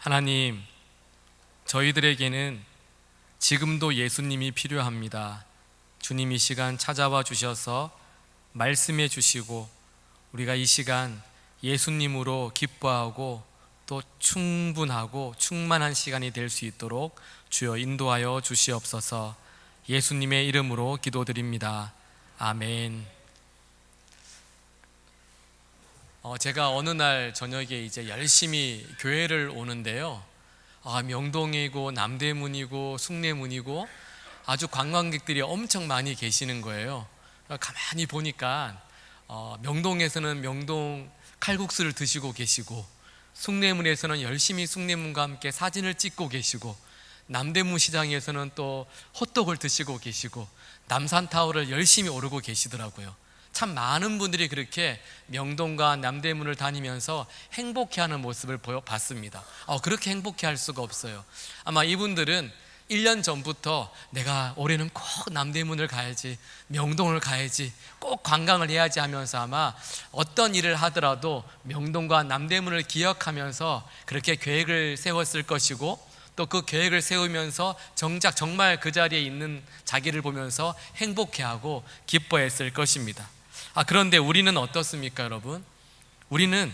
하나님, 저희들에게는 지금도 예수님이 필요합니다. 주님 이 시간 찾아와 주셔서 말씀해 주시고 우리가 이 시간 예수님으로 기뻐하고 또 충분하고 충만한 시간이 될 수 있도록 주여 인도하여 주시옵소서 예수님의 이름으로 기도드립니다. 아멘. 어, 제가 어느 날 저녁에 이제 열심히 교회를 오는데요. 아, 명동이고 남대문이고 숭례문이고 아주 관광객들이 엄청 많이 계시는 거예요. 가만히 보니까 어, 명동에서는 명동 칼국수를 드시고 계시고 숭례문에서는 열심히 숭례문과 함께 사진을 찍고 계시고 남대문 시장에서는 또 호떡을 드시고 계시고 남산타워를 열심히 오르고 계시더라고요. 참 많은 분들이 그렇게 명동과 남대문을 다니면서 행복해하는 모습을 보여 봤습니다. 어, 그렇게 행복해할 수가 없어요. 아마 이분들은 1년 전부터 내가 올해는 꼭 남대문을 가야지, 명동을 가야지, 꼭 관광을 해야지 하면서 아마 어떤 일을 하더라도 명동과 남대문을 기억하면서 그렇게 계획을 세웠을 것이고 또 그 계획을 세우면서 정작 정말 그 자리에 있는 자기를 보면서 행복해하고 기뻐했을 것입니다. 아, 그런데 우리는 어떻습니까, 여러분? 우리는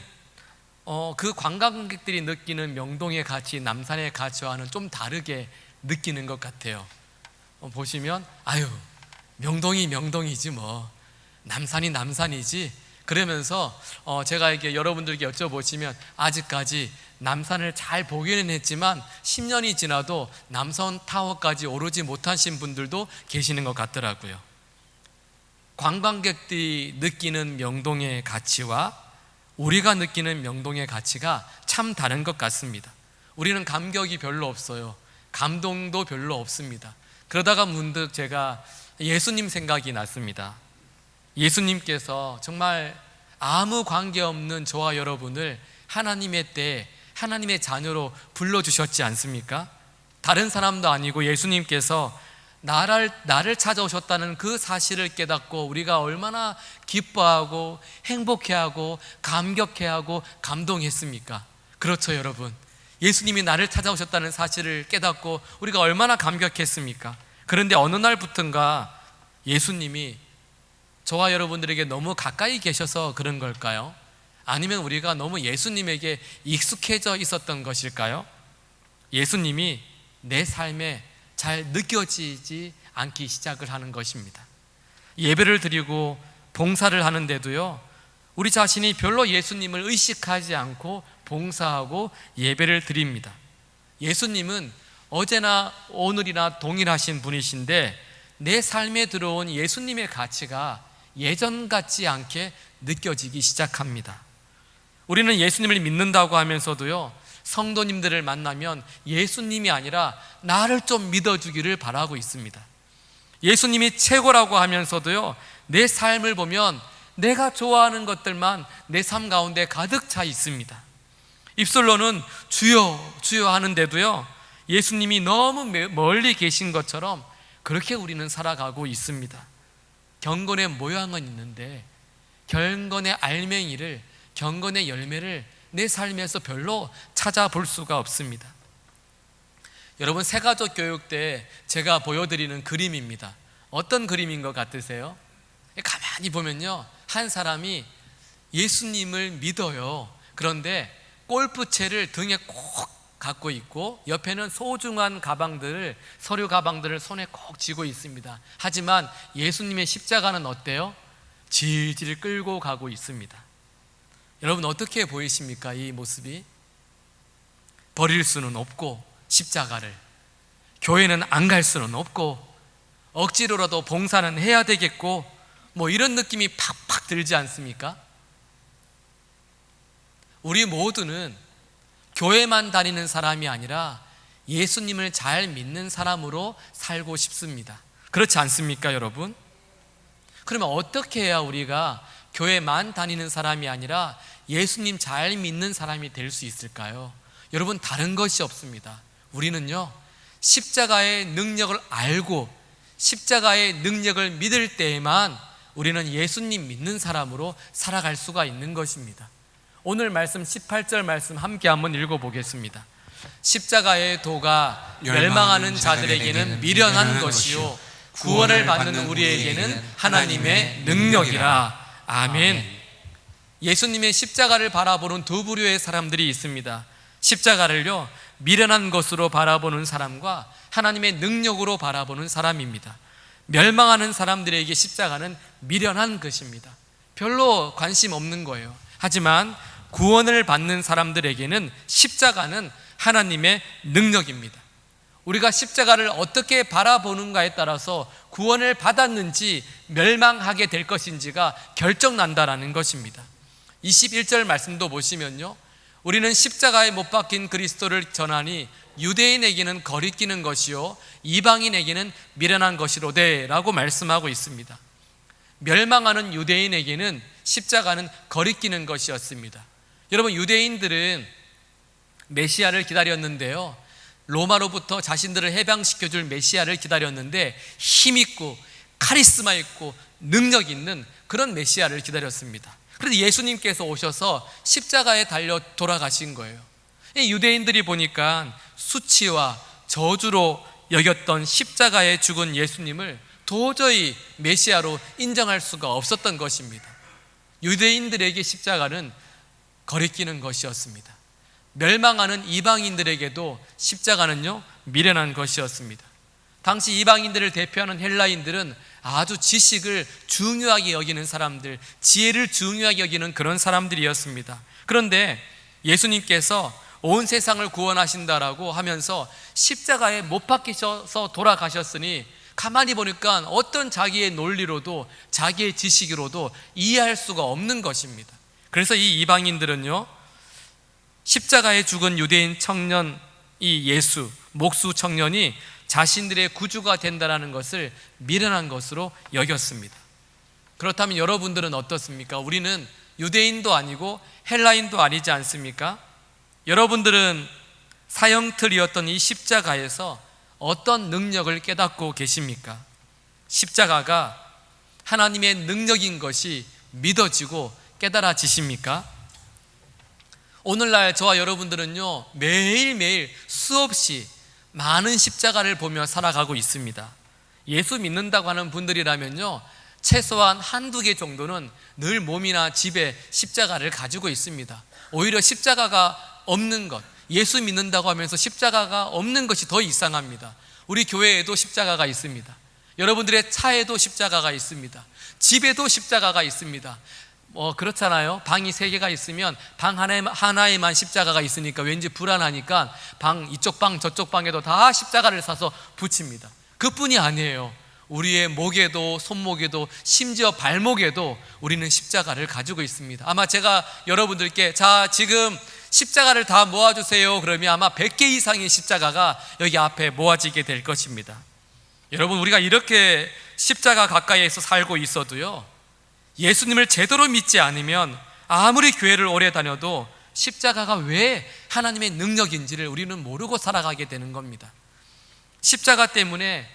어, 그 관광객들이 느끼는 명동의 가치, 남산의 가치와는 좀 다르게 느끼는 것 같아요. 어, 보시면 아유 명동이 명동이지 뭐 남산이 남산이지 그러면서 어, 제가 이게 여러분들께 여쭤보시면 아직까지 남산을 잘 보기는 했지만 10년이 지나도 남산 타워까지 오르지 못하신 분들도 계시는 것 같더라고요. 관광객들이 느끼는 명동의 가치와 우리가 느끼는 명동의 가치가 참 다른 것 같습니다. 우리는 감격이 별로 없어요. 감동도 별로 없습니다. 그러다가 문득 제가 예수님 생각이 났습니다. 예수님께서 정말 아무 관계 없는 저와 여러분을 하나님의 때 하나님의 자녀로 불러주셨지 않습니까? 다른 사람도 아니고 예수님께서 나를, 나를 찾아오셨다는 그 사실을 깨닫고 우리가 얼마나 기뻐하고 행복해하고 감격해하고 감동했습니까? 그렇죠, 여러분. 예수님이 나를 찾아오셨다는 사실을 깨닫고 우리가 얼마나 감격했습니까? 그런데 어느 날부턴가 예수님이 저와 여러분들에게 너무 가까이 계셔서 그런 걸까요? 아니면 우리가 너무 예수님에게 익숙해져 있었던 것일까요? 예수님이 내 삶에 잘 느껴지지 않기 시작을 하는 것입니다. 예배를 드리고 봉사를 하는데도요, 우리 자신이 별로 예수님을 의식하지 않고 봉사하고 예배를 드립니다. 예수님은 어제나 오늘이나 동일하신 분이신데 내 삶에 들어온 예수님의 가치가 예전 같지 않게 느껴지기 시작합니다. 우리는 예수님을 믿는다고 하면서도요, 성도님들을 만나면 예수님이 아니라 나를 좀 믿어주기를 바라고 있습니다. 예수님이 최고라고 하면서도요, 내 삶을 보면 내가 좋아하는 것들만 내 삶 가운데 가득 차 있습니다. 입술로는 주여, 주여 하는데도요, 예수님이 너무 멀리 계신 것처럼 그렇게 우리는 살아가고 있습니다. 경건의 모양은 있는데, 경건의 알맹이를, 경건의 열매를 내 삶에서 별로 찾아볼 수가 없습니다. 여러분, 새가족 교육 때 제가 보여드리는 그림입니다. 어떤 그림인 것 같으세요? 가만히 보면요. 한 사람이 예수님을 믿어요. 그런데 골프채를 등에 꼭 갖고 있고 옆에는 소중한 가방들을 서류 가방들을 손에 꼭 쥐고 있습니다. 하지만 예수님의 십자가는 어때요? 질질 끌고 가고 있습니다. 여러분 어떻게 보이십니까? 이 모습이 버릴 수는 없고 십자가를 교회는 안 갈 수는 없고 억지로라도 봉사는 해야 되겠고 뭐 이런 느낌이 팍팍 들지 않습니까? 우리 모두는 교회만 다니는 사람이 아니라 예수님을 잘 믿는 사람으로 살고 싶습니다. 그렇지 않습니까, 여러분? 그러면 어떻게 해야 우리가 교회만 다니는 사람이 아니라 예수님 잘 믿는 사람이 될 수 있을까요? 여러분, 다른 것이 없습니다. 우리는요, 십자가의 능력을 알고 십자가의 능력을 믿을 때에만 우리는 예수님 믿는 사람으로 살아갈 수가 있는 것입니다. 오늘 말씀 18절 말씀 함께 한번 읽어 보겠습니다. 십자가의 도가 멸망하는 자들에게는 미련한 것이요 구원을 받는 우리에게는 하나님의 능력이라. 아멘. 예수님의 십자가를 바라보는 두 부류의 사람들이 있습니다. 십자가를요, 미련한 것으로 바라보는 사람과 하나님의 능력으로 바라보는 사람입니다. 멸망하는 사람들에게 십자가는 미련한 것입니다. 별로 관심 없는 거예요. 하지만 구원을 받는 사람들에게는 십자가는 하나님의 능력입니다. 우리가 십자가를 어떻게 바라보는가에 따라서 구원을 받았는지 멸망하게 될 것인지가 결정난다라는 것입니다. 21절 말씀도 보시면요. 우리는 십자가에 못 박힌 그리스도를 전하니 유대인에게는 거리끼는 것이요 이방인에게는 미련한 것이로되라고 말씀하고 있습니다. 멸망하는 유대인에게는 십자가는 거리끼는 것이었습니다. 여러분 유대인들은 메시아를 기다렸는데요. 로마로부터 자신들을 해방시켜 줄 메시아를 기다렸는데 힘 있고 카리스마 있고 능력 있는 그런 메시아를 기다렸습니다. 그래서 예수님께서 오셔서 십자가에 달려 돌아가신 거예요. 이 유대인들이 보니까 수치와 저주로 여겼던 십자가에 죽은 예수님을 도저히 메시아로 인정할 수가 없었던 것입니다. 유대인들에게 십자가는 거리끼는 것이었습니다. 멸망하는 이방인들에게도 십자가는요, 미련한 것이었습니다. 당시 이방인들을 대표하는 헬라인들은 아주 지식을 중요하게 여기는 사람들, 지혜를 중요하게 여기는 그런 사람들이었습니다. 그런데 예수님께서 온 세상을 구원하신다라고 하면서 십자가에 못 박히셔서 돌아가셨으니 가만히 보니까 어떤 자기의 논리로도 자기의 지식으로도 이해할 수가 없는 것입니다. 그래서 이 이방인들은요, 십자가에 죽은 유대인 청년 이 예수, 목수 청년이 자신들의 구주가 된다라는 것을 미련한 것으로 여겼습니다. 그렇다면 여러분들은 어떻습니까? 우리는 유대인도 아니고 헬라인도 아니지 않습니까? 여러분들은 사형틀이었던 이 십자가에서 어떤 능력을 깨닫고 계십니까? 십자가가 하나님의 능력인 것이 믿어지고 깨달아지십니까? 오늘날 저와 여러분들은요, 매일매일 수없이 많은 십자가를 보며 살아가고 있습니다. 예수 믿는다고 하는 분들이라면요, 최소한 한두 개 정도는 늘 몸이나 집에 십자가를 가지고 있습니다. 오히려 십자가가 없는 것, 예수 믿는다고 하면서 십자가가 없는 것이 더 이상합니다. 우리 교회에도 십자가가 있습니다. 여러분들의 차에도 십자가가 있습니다. 집에도 십자가가 있습니다. 뭐 그렇잖아요. 방이 세 개가 있으면 방 하나에, 하나에만 십자가가 있으니까 왠지 불안하니까 방 이쪽 방 저쪽 방에도 다 십자가를 사서 붙입니다. 그뿐이 아니에요. 우리의 목에도 손목에도 심지어 발목에도 우리는 십자가를 가지고 있습니다. 아마 제가 여러분들께 자 지금 십자가를 다 모아주세요. 그러면 아마 100개 이상의 십자가가 여기 앞에 모아지게 될 것입니다. 여러분 우리가 이렇게 십자가 가까이에서 살고 있어도요. 예수님을 제대로 믿지 않으면 아무리 교회를 오래 다녀도 십자가가 왜 하나님의 능력인지를 우리는 모르고 살아가게 되는 겁니다. 십자가 때문에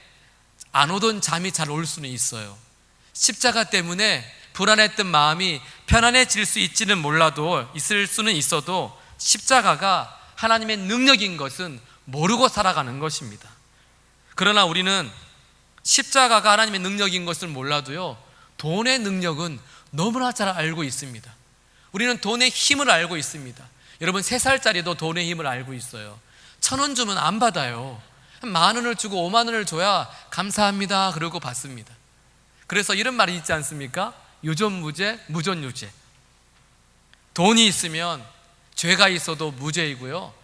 안 오던 잠이 잘 올 수는 있어요. 십자가 때문에 불안했던 마음이 편안해질 수 있지는 몰라도 있을 수는 있어도 십자가가 하나님의 능력인 것은 모르고 살아가는 것입니다. 그러나 우리는 십자가가 하나님의 능력인 것을 몰라도요, 돈의 능력은 너무나 잘 알고 있습니다. 우리는 돈의 힘을 알고 있습니다. 여러분, 세 살짜리도 돈의 힘을 알고 있어요. 천 원 주면 안 받아요. 만 원을 주고 오만 원을 줘야 감사합니다. 그러고 받습니다. 그래서 이런 말이 있지 않습니까? 유전무죄, 무전유죄. 돈이 있으면 죄가 있어도 무죄이고요.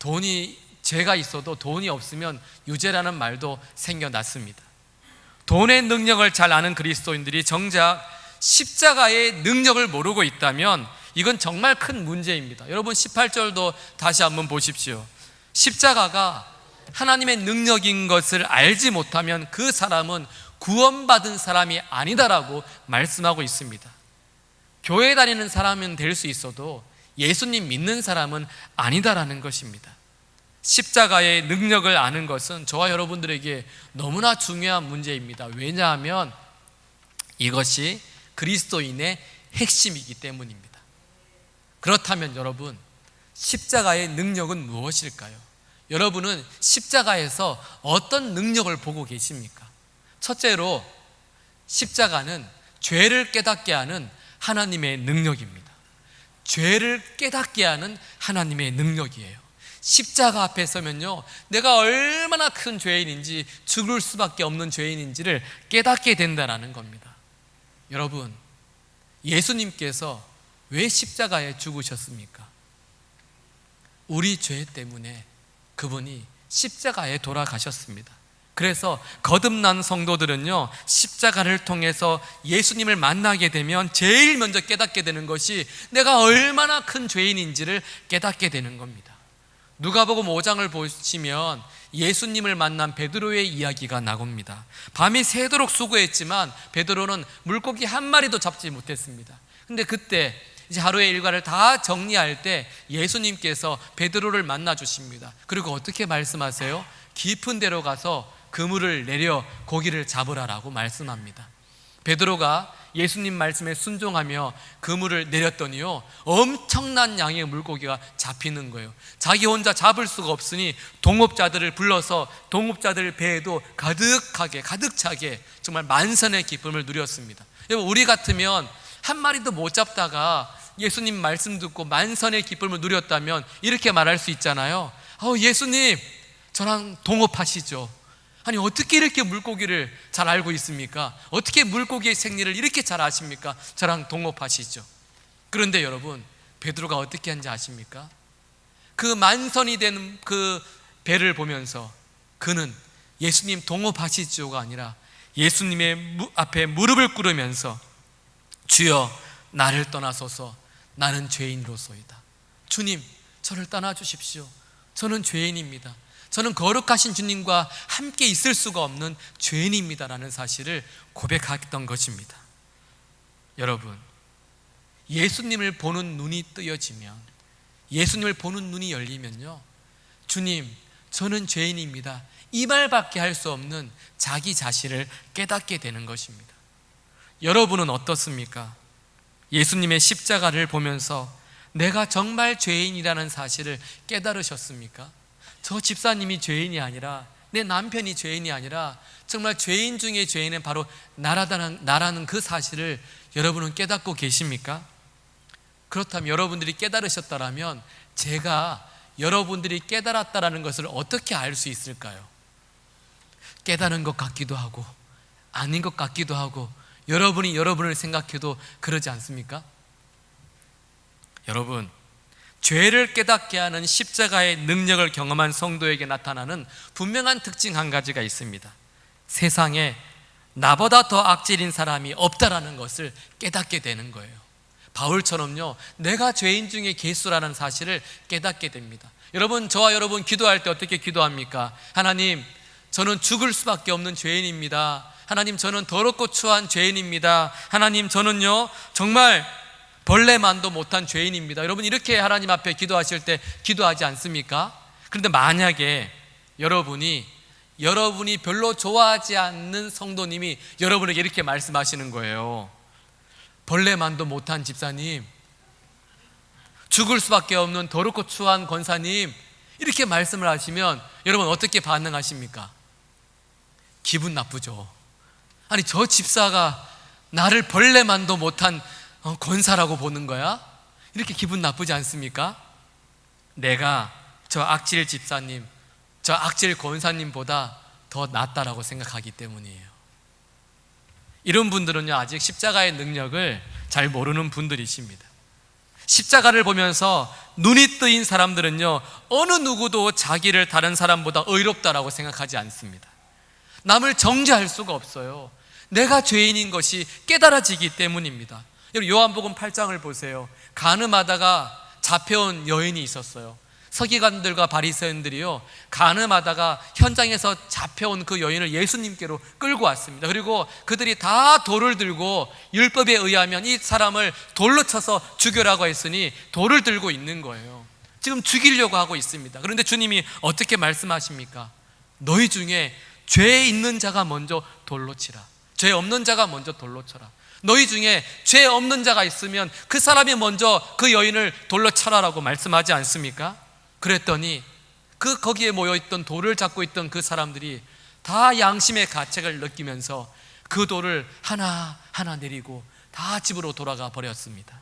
돈이 죄가 있어도 돈이 없으면 유죄라는 말도 생겨났습니다. 돈의 능력을 잘 아는 그리스도인들이 정작 십자가의 능력을 모르고 있다면 이건 정말 큰 문제입니다. 여러분 18절도 다시 한번 보십시오. 십자가가 하나님의 능력인 것을 알지 못하면 그 사람은 구원받은 사람이 아니다라고 말씀하고 있습니다. 교회 다니는 사람은 될 수 있어도 예수님 믿는 사람은 아니다라는 것입니다. 십자가의 능력을 아는 것은 저와 여러분들에게 너무나 중요한 문제입니다. 왜냐하면 이것이 그리스도인의 핵심이기 때문입니다. 그렇다면 여러분, 십자가의 능력은 무엇일까요? 여러분은 십자가에서 어떤 능력을 보고 계십니까? 첫째로 십자가는 죄를 깨닫게 하는 하나님의 능력입니다. 죄를 깨닫게 하는 하나님의 능력이에요. 십자가 앞에 서면요, 내가 얼마나 큰 죄인인지 죽을 수밖에 없는 죄인인지를 깨닫게 된다는 겁니다. 여러분, 예수님께서 왜 십자가에 죽으셨습니까? 우리 죄 때문에 그분이 십자가에 돌아가셨습니다. 그래서 거듭난 성도들은요, 십자가를 통해서 예수님을 만나게 되면 제일 먼저 깨닫게 되는 것이 내가 얼마나 큰 죄인인지를 깨닫게 되는 겁니다. 누가복음 5장을 보시면 예수님을 만난 베드로의 이야기가 나옵니다. 밤이 새도록 수고했지만 베드로는 물고기 한 마리도 잡지 못했습니다. 근데 그때 이제 하루의 일과를 다 정리할 때 예수님께서 베드로를 만나 주십니다. 그리고 어떻게 말씀하세요? 깊은 데로 가서 그물을 내려 고기를 잡으라라고 말씀합니다. 베드로가 예수님 말씀에 순종하며 그물을 내렸더니요 엄청난 양의 물고기가 잡히는 거예요. 자기 혼자 잡을 수가 없으니 동업자들을 불러서 동업자들 배에도 가득하게 가득 차게 정말 만선의 기쁨을 누렸습니다. 여러분 우리 같으면 한 마리도 못 잡다가 예수님 말씀 듣고 만선의 기쁨을 누렸다면 이렇게 말할 수 있잖아요. 어, 예수님, 저랑 동업하시죠. 아니, 어떻게 이렇게 물고기를 잘 알고 있습니까? 어떻게 물고기의 생리를 이렇게 잘 아십니까? 저랑 동업하시죠. 그런데 여러분, 베드로가 어떻게 한지 아십니까? 그 만선이 된 그 배를 보면서 그는 예수님 동업하시죠가 아니라 예수님의 앞에 무릎을 꿇으면서 주여 나를 떠나소서 나는 죄인으로소이다. 주님, 저를 떠나 주십시오. 저는 죄인입니다. 저는 거룩하신 주님과 함께 있을 수가 없는 죄인입니다라는 사실을 고백했던 것입니다. 여러분, 예수님을 보는 눈이 뜨여지면, 예수님을 보는 눈이 열리면요, 주님, 저는 죄인입니다. 이 말밖에 할 수 없는 자기 자신을 깨닫게 되는 것입니다. 여러분은 어떻습니까? 예수님의 십자가를 보면서 내가 정말 죄인이라는 사실을 깨달으셨습니까? 저 집사님이 죄인이 아니라 내 남편이 죄인이 아니라 정말 죄인 중에 죄인은 바로 나라다는, 나라는 그 사실을 여러분은 깨닫고 계십니까? 그렇다면 여러분들이 깨달으셨다면 제가 여러분들이 깨달았다라는 것을 어떻게 알 수 있을까요? 깨달은 것 같기도 하고 아닌 것 같기도 하고 여러분이 여러분을 생각해도 그러지 않습니까? 여러분, 죄를 깨닫게 하는 십자가의 능력을 경험한 성도에게 나타나는 분명한 특징 한 가지가 있습니다. 세상에 나보다 더 악질인 사람이 없다라는 것을 깨닫게 되는 거예요. 바울처럼요, 내가 죄인 중에 개수라는 사실을 깨닫게 됩니다. 여러분, 저와 여러분 기도할 때 어떻게 기도합니까? 하나님, 저는 죽을 수밖에 없는 죄인입니다. 하나님 저는 더럽고 추한 죄인입니다. 하나님 저는요 정말 벌레만도 못한 죄인입니다. 여러분 이렇게 하나님 앞에 기도하실 때 기도하지 않습니까? 그런데 만약에 여러분이 여러분이 별로 좋아하지 않는 성도님이 여러분에게 이렇게 말씀하시는 거예요. 벌레만도 못한 집사님, 죽을 수밖에 없는 더럽고 추한 권사님, 이렇게 말씀을 하시면 여러분 어떻게 반응하십니까? 기분 나쁘죠. 아니 저 집사가 나를 벌레만도 못한 어, 권사라고 보는 거야? 이렇게 기분 나쁘지 않습니까? 내가 저 악질 집사님, 저 악질 권사님보다 더 낫다라고 생각하기 때문이에요. 이런 분들은요, 아직 십자가의 능력을 잘 모르는 분들이십니다. 십자가를 보면서 눈이 뜨인 사람들은요, 어느 누구도 자기를 다른 사람보다 의롭다라고 생각하지 않습니다. 남을 정죄할 수가 없어요. 내가 죄인인 것이 깨달아지기 때문입니다. 요한복음 8장을 보세요. 가늠하다가 잡혀온 여인이 있었어요. 서기관들과 바리새인들이요 가늠하다가 현장에서 잡혀온 그 여인을 예수님께로 끌고 왔습니다. 그리고 그들이 다 돌을 들고 율법에 의하면 이 사람을 돌로 쳐서 죽여라고 했으니 돌을 들고 있는 거예요. 지금 죽이려고 하고 있습니다. 그런데 주님이 어떻게 말씀하십니까? 너희 중에 죄 있는 자가 먼저 돌로 치라. 죄 없는 자가 먼저 돌로 쳐라. 너희 중에 죄 없는 자가 있으면 그 사람이 먼저 그 여인을 돌로 쳐라라고 말씀하지 않습니까? 그랬더니 그 거기에 모여 있던 돌을 잡고 있던 그 사람들이 다 양심의 가책을 느끼면서 그 돌을 하나 하나 내리고 다 집으로 돌아가 버렸습니다.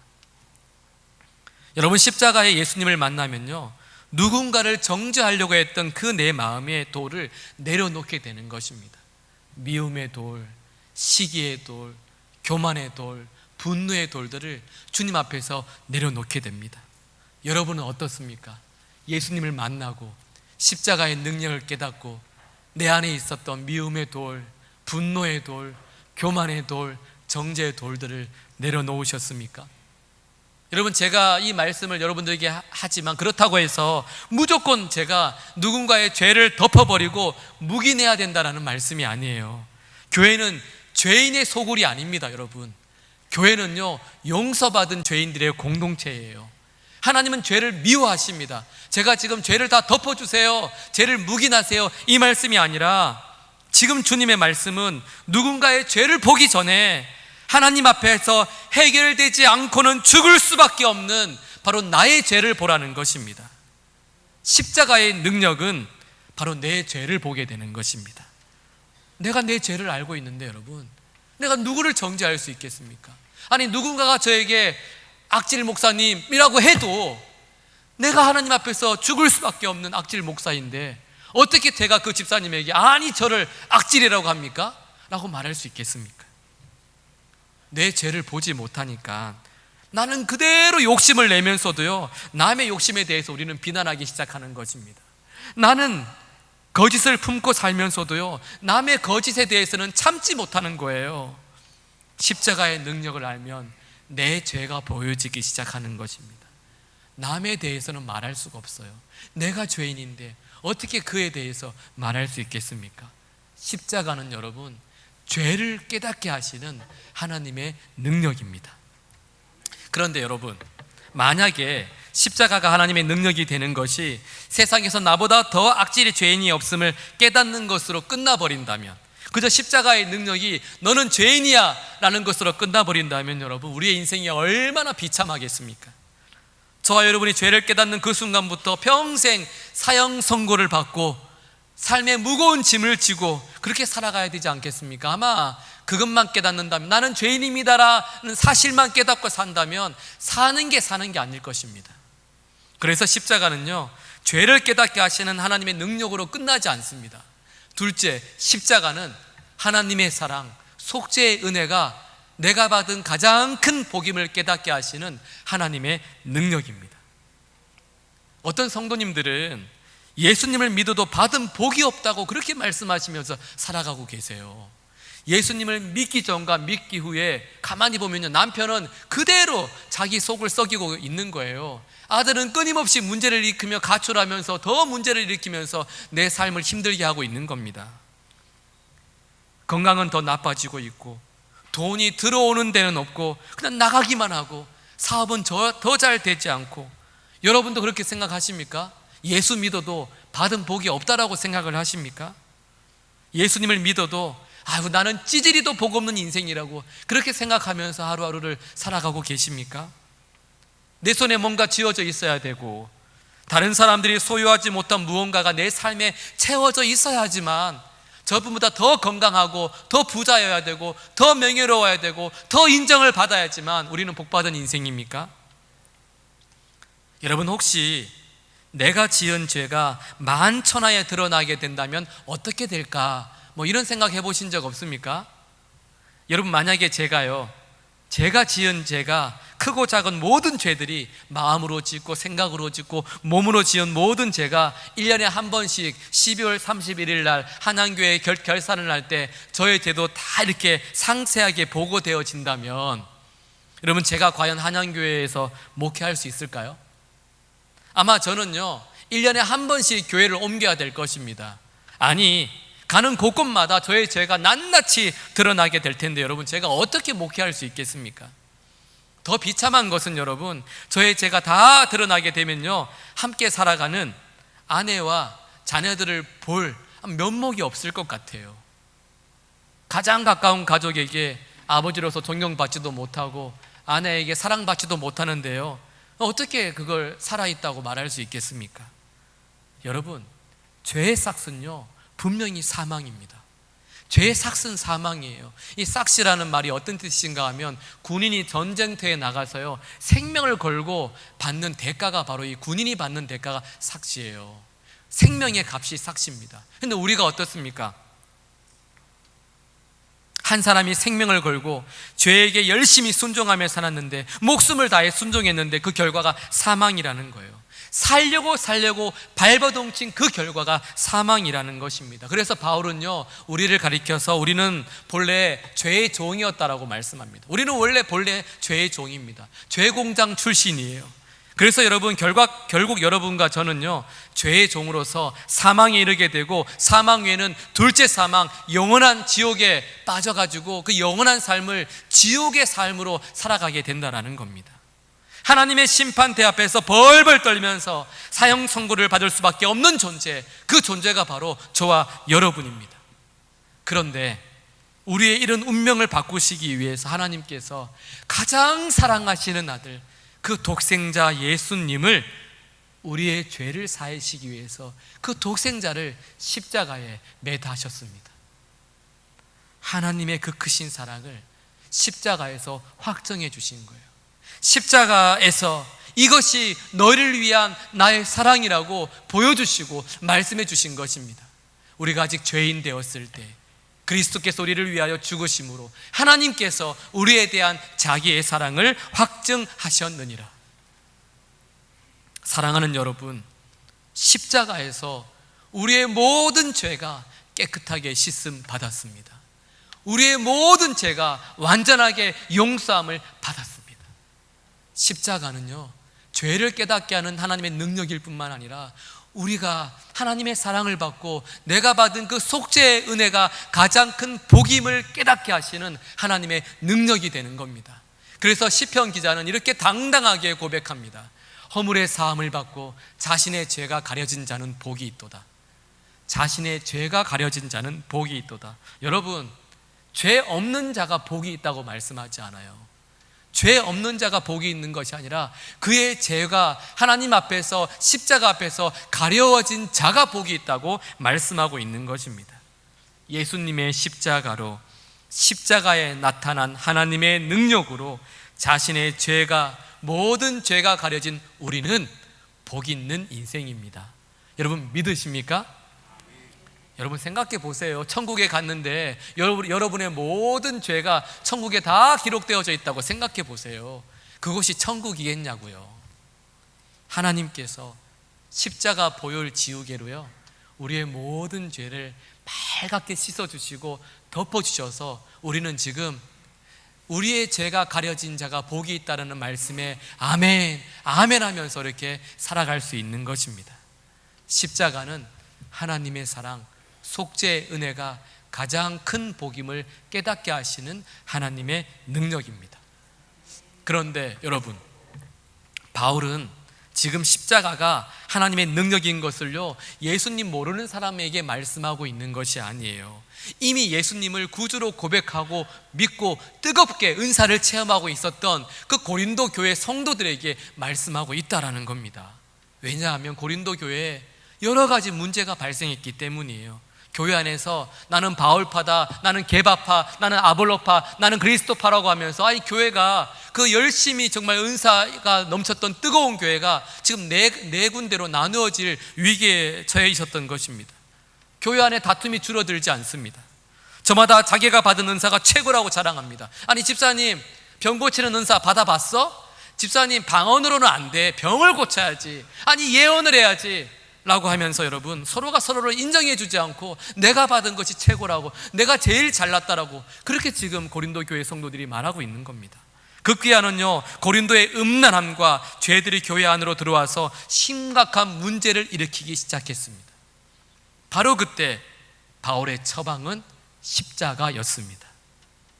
여러분 십자가에 예수님을 만나면요. 누군가를 정죄하려고 했던 그 내 마음의 돌을 내려놓게 되는 것입니다. 미움의 돌, 시기의 돌, 교만의 돌, 분노의 돌들을 주님 앞에서 내려놓게 됩니다. 여러분은 어떻습니까? 예수님을 만나고 십자가의 능력을 깨닫고 내 안에 있었던 미움의 돌, 분노의 돌, 교만의 돌, 정죄의 돌들을 내려놓으셨습니까? 여러분 제가 이 말씀을 여러분들에게 하지만 그렇다고 해서 무조건 제가 누군가의 죄를 덮어버리고 묵인해야 된다라는 말씀이 아니에요. 교회는 죄인의 소굴이 아닙니다, 여러분. 교회는요, 용서받은 죄인들의 공동체예요. 하나님은 죄를 미워하십니다. 제가 지금 죄를 다 덮어주세요. 죄를 묵인하세요. 이 말씀이 아니라 지금 주님의 말씀은 누군가의 죄를 보기 전에 하나님 앞에서 해결되지 않고는 죽을 수밖에 없는 바로 나의 죄를 보라는 것입니다. 십자가의 능력은 바로 내 죄를 보게 되는 것입니다. 내가 내 죄를 알고 있는데 여러분, 내가 누구를 정죄할 수 있겠습니까? 아니 누군가가 저에게 악질 목사님이라고 해도 내가 하나님 앞에서 죽을 수밖에 없는 악질 목사인데 어떻게 제가 그 집사님에게 아니 저를 악질이라고 합니까? 라고 말할 수 있겠습니까? 내 죄를 보지 못하니까 나는 그대로 욕심을 내면서도요 남의 욕심에 대해서 우리는 비난하기 시작하는 것입니다. 나는 거짓을 품고 살면서도요 남의 거짓에 대해서는 참지 못하는 거예요. 십자가의 능력을 알면 내 죄가 보여지기 시작하는 것입니다. 남에 대해서는 말할 수가 없어요. 내가 죄인인데 어떻게 그에 대해서 말할 수 있겠습니까? 십자가는 여러분 죄를 깨닫게 하시는 하나님의 능력입니다. 그런데 여러분, 만약에 십자가가 하나님의 능력이 되는 것이 세상에서 나보다 더 악질의 죄인이 없음을 깨닫는 것으로 끝나버린다면, 그저 십자가의 능력이 너는 죄인이야 라는 것으로 끝나버린다면 여러분, 우리의 인생이 얼마나 비참하겠습니까? 저와 여러분이 죄를 깨닫는 그 순간부터 평생 사형 선고를 받고 삶의 무거운 짐을 지고 그렇게 살아가야 되지 않겠습니까? 아마 그것만 깨닫는다면 나는 죄인입니다라는 사실만 깨닫고 산다면 사는 게 사는 게 아닐 것입니다. 그래서 십자가는요, 죄를 깨닫게 하시는 하나님의 능력으로 끝나지 않습니다. 둘째, 십자가는 하나님의 사랑, 속죄의 은혜가 내가 받은 가장 큰 복임을 깨닫게 하시는 하나님의 능력입니다. 어떤 성도님들은 예수님을 믿어도 받은 복이 없다고 그렇게 말씀하시면서 살아가고 계세요. 예수님을 믿기 전과 믿기 후에 가만히 보면요. 남편은 그대로 자기 속을 썩이고 있는 거예요. 아들은 끊임없이 문제를 일으키며 가출하면서 더 문제를 일으키면서 내 삶을 힘들게 하고 있는 겁니다. 건강은 더 나빠지고 있고 돈이 들어오는 데는 없고 그냥 나가기만 하고 사업은 더 잘 되지 않고 여러분도 그렇게 생각하십니까? 예수 믿어도 받은 복이 없다라고 생각을 하십니까? 예수님을 믿어도 아유 나는 찌질이도 복 없는 인생이라고 그렇게 생각하면서 하루하루를 살아가고 계십니까? 내 손에 뭔가 쥐어져 있어야 되고 다른 사람들이 소유하지 못한 무언가가 내 삶에 채워져 있어야 하지만 저분보다 더 건강하고 더 부자여야 되고 더 명예로워야 되고 더 인정을 받아야지만 우리는 복받은 인생입니까? 여러분 혹시 내가 지은 죄가 만천하에 드러나게 된다면 어떻게 될까? 뭐 이런 생각 해보신 적 없습니까? 여러분 만약에 제가요 제가 지은 죄가 크고 작은 모든 죄들이 마음으로 짓고 생각으로 짓고 몸으로 지은 모든 죄가 1년에 한 번씩 12월 31일 날 한양교회 결, 결산을 할 때 저의 죄도 다 이렇게 상세하게 보고되어진다면 여러분 제가 과연 한양교회에서 목회할 수 있을까요? 아마 저는요 1년에 한 번씩 교회를 옮겨야 될 것입니다 아니 가는 곳곳마다 저의 죄가 낱낱이 드러나게 될 텐데 여러분 제가 어떻게 목회할 수 있겠습니까? 더 비참한 것은 여러분 저의 죄가 다 드러나게 되면요 함께 살아가는 아내와 자녀들을 볼 면목이 없을 것 같아요 가장 가까운 가족에게 아버지로서 존경받지도 못하고 아내에게 사랑받지도 못하는데요. 어떻게 그걸 살아있다고 말할 수 있겠습니까? 여러분, 죄의 삭은요, 분명히 사망입니다. 죄의 삭은 사망이에요. 이 삭시라는 말이 어떤 뜻인가 하면 군인이 전쟁터에 나가서요, 생명을 걸고 받는 대가가 바로 이 군인이 받는 대가가 삭시예요. 생명의 값이 삭시입니다. 근데 우리가 어떻습니까? 한 사람이 생명을 걸고 죄에게 열심히 순종하며 살았는데 목숨을 다해 순종했는데 그 결과가 사망이라는 거예요. 살려고 살려고 발버둥친 그 결과가 사망이라는 것입니다. 그래서 바울은요, 우리를 가리켜서 우리는 본래 죄의 종이었다라고 말씀합니다. 우리는 원래 본래 죄의 종입니다. 죄 공장 출신이에요. 그래서 여러분 결과 결국 여러분과 저는요 죄의 종으로서 사망에 이르게 되고 사망 외에는 둘째 사망 영원한 지옥에 빠져가지고 그 영원한 삶을 지옥의 삶으로 살아가게 된다라는 겁니다. 하나님의 심판대 앞에서 벌벌 떨면서 사형 선고를 받을 수밖에 없는 존재 그 존재가 바로 저와 여러분입니다. 그런데 우리의 이런 운명을 바꾸시기 위해서 하나님께서 가장 사랑하시는 아들 그 독생자 예수님을 우리의 죄를 사하시기 위해서 그 독생자를 십자가에 매다하셨습니다. 하나님의 그 크신 사랑을 십자가에서 확정해 주신 거예요. 십자가에서 이것이 너를 위한 나의 사랑이라고 보여주시고 말씀해 주신 것입니다. 우리가 아직 죄인 되었을 때 그리스도께서 우리를 위하여 죽으심으로 하나님께서 우리에 대한 자기의 사랑을 확증하셨느니라. 사랑하는 여러분, 십자가에서 우리의 모든 죄가 깨끗하게 씻음 받았습니다. 우리의 모든 죄가 완전하게 용서함을 받았습니다. 십자가는요, 죄를 깨닫게 하는 하나님의 능력일 뿐만 아니라 우리가 하나님의 사랑을 받고 내가 받은 그 속죄의 은혜가 가장 큰 복임을 깨닫게 하시는 하나님의 능력이 되는 겁니다. 그래서 시편 기자는 이렇게 당당하게 고백합니다. 허물의 사함을 받고 자신의 죄가 가려진 자는 복이 있도다. 자신의 죄가 가려진 자는 복이 있도다. 여러분, 죄 없는 자가 복이 있다고 말씀하지 않아요. 죄 없는 자가 복이 있는 것이 아니라 그의 죄가 하나님 앞에서 십자가 앞에서 가려워진 자가 복이 있다고 말씀하고 있는 것입니다. 예수님의 십자가로 십자가에 나타난 하나님의 능력으로 자신의 죄가 모든 죄가 가려진 우리는 복 있는 인생입니다. 여러분 믿으십니까? 여러분 생각해 보세요. 천국에 갔는데 여러분, 여러분의 모든 죄가 천국에 다 기록되어져 있다고 생각해 보세요. 그것이 천국이겠냐고요. 하나님께서 십자가 보혈 지우개로요. 우리의 모든 죄를 빨갛게 씻어주시고 덮어주셔서 우리는 지금 우리의 죄가 가려진 자가 복이 있다는 말씀에 아멘, 아멘 하면서 이렇게 살아갈 수 있는 것입니다. 십자가는 하나님의 사랑, 속죄의 은혜가 가장 큰 복임을 깨닫게 하시는 하나님의 능력입니다. 그런데 여러분, 바울은 지금 십자가가 하나님의 능력인 것을요, 예수님 모르는 사람에게 말씀하고 있는 것이 아니에요. 이미 예수님을 구주로 고백하고 믿고 뜨겁게 은사를 체험하고 있었던 그 고린도 교회 성도들에게 말씀하고 있다라는 겁니다. 왜냐하면 고린도 교회에 여러 가지 문제가 발생했기 때문이에요. 교회 안에서 나는 바울파다, 나는 개바파, 나는 아볼로파, 나는 그리스도파라고 하면서 아니 교회가 그 열심히 정말 은사가 넘쳤던 뜨거운 교회가 지금 네, 네 군데로 나누어질 위기에 처해 있었던 것입니다. 교회 안에 다툼이 줄어들지 않습니다. 저마다 자기가 받은 은사가 최고라고 자랑합니다. 아니 집사님 병 고치는 은사 받아봤어? 집사님 방언으로는 안 돼. 병을 고쳐야지. 아니 예언을 해야지. 라고 하면서 여러분 서로가 서로를 인정해 주지 않고 내가 받은 것이 최고라고 내가 제일 잘났다라고 그렇게 지금 고린도 교회 성도들이 말하고 있는 겁니다. 극기야는요 고린도의 음란함과 죄들이 교회 안으로 들어와서 심각한 문제를 일으키기 시작했습니다. 바로 그때 바울의 처방은 십자가였습니다.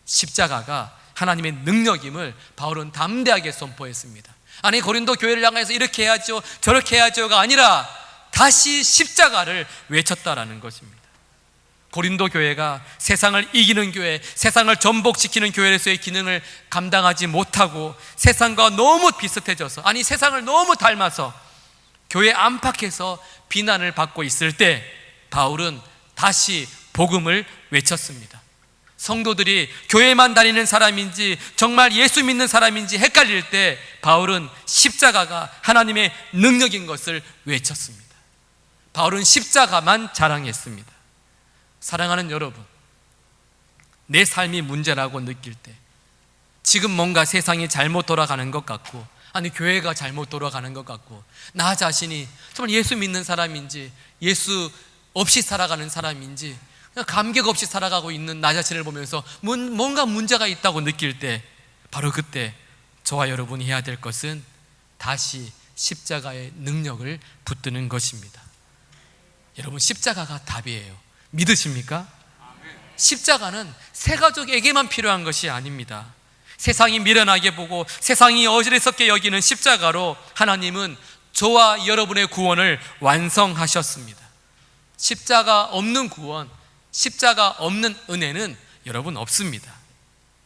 십자가가 하나님의 능력임을 바울은 담대하게 선포했습니다. 아니 고린도 교회를 향해서 이렇게 해야죠 저렇게 해야죠가 아니라 다시 십자가를 외쳤다라는 것입니다. 고린도 교회가 세상을 이기는 교회, 세상을 전복시키는 교회로서의 기능을 감당하지 못하고 세상과 너무 비슷해져서 아니 세상을 너무 닮아서 교회 안팎에서 비난을 받고 있을 때 바울은 다시 복음을 외쳤습니다. 성도들이 교회만 다니는 사람인지 정말 예수 믿는 사람인지 헷갈릴 때 바울은 십자가가 하나님의 능력인 것을 외쳤습니다. 바울은 십자가만 자랑했습니다. 사랑하는 여러분, 내 삶이 문제라고 느낄 때 지금 뭔가 세상이 잘못 돌아가는 것 같고 아니 교회가 잘못 돌아가는 것 같고 나 자신이 정말 예수 믿는 사람인지 예수 없이 살아가는 사람인지 감격 없이 살아가고 있는 나 자신을 보면서 뭔- 뭔가 문제가 있다고 느낄 때 바로 그때 저와 여러분이 해야 될 것은 다시 십자가의 능력을 붙드는 것입니다. 여러분 십자가가 답이에요. 믿으십니까? 십자가는 새 가족에게만 필요한 것이 아닙니다. 세상이 미련하게 보고 세상이 어지럽게 여기는 십자가로 하나님은 저와 여러분의 구원을 완성하셨습니다. 십자가 없는 구원, 십자가 없는 은혜는 여러분 없습니다.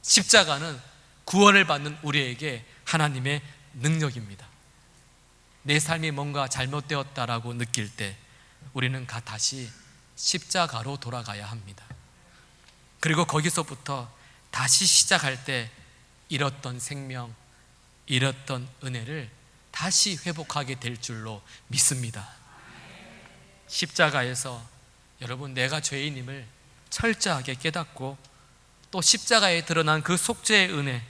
십자가는 구원을 받는 우리에게 하나님의 능력입니다. 내 삶이 뭔가 잘못되었다라고 느낄 때 우리는 가 다시 십자가로 돌아가야 합니다. 그리고 거기서부터 다시 시작할 때 잃었던 생명, 잃었던 은혜를 다시 회복하게 될 줄로 믿습니다. 십자가에서 여러분 내가 죄인임을 철저하게 깨닫고 또 십자가에 드러난 그 속죄의 은혜,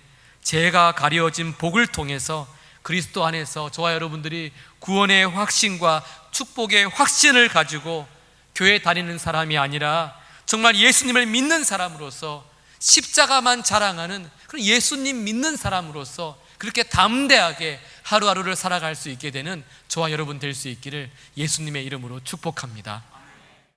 죄가 가려진 복을 통해서 그리스도 안에서 저와 여러분들이 구원의 확신과 축복의 확신을 가지고 교회 다니는 사람이 아니라 정말 예수님을 믿는 사람으로서 십자가만 자랑하는 그런 예수님 믿는 사람으로서 그렇게 담대하게 하루하루를 살아갈 수 있게 되는 저와 여러분 될 수 있기를 예수님의 이름으로 축복합니다.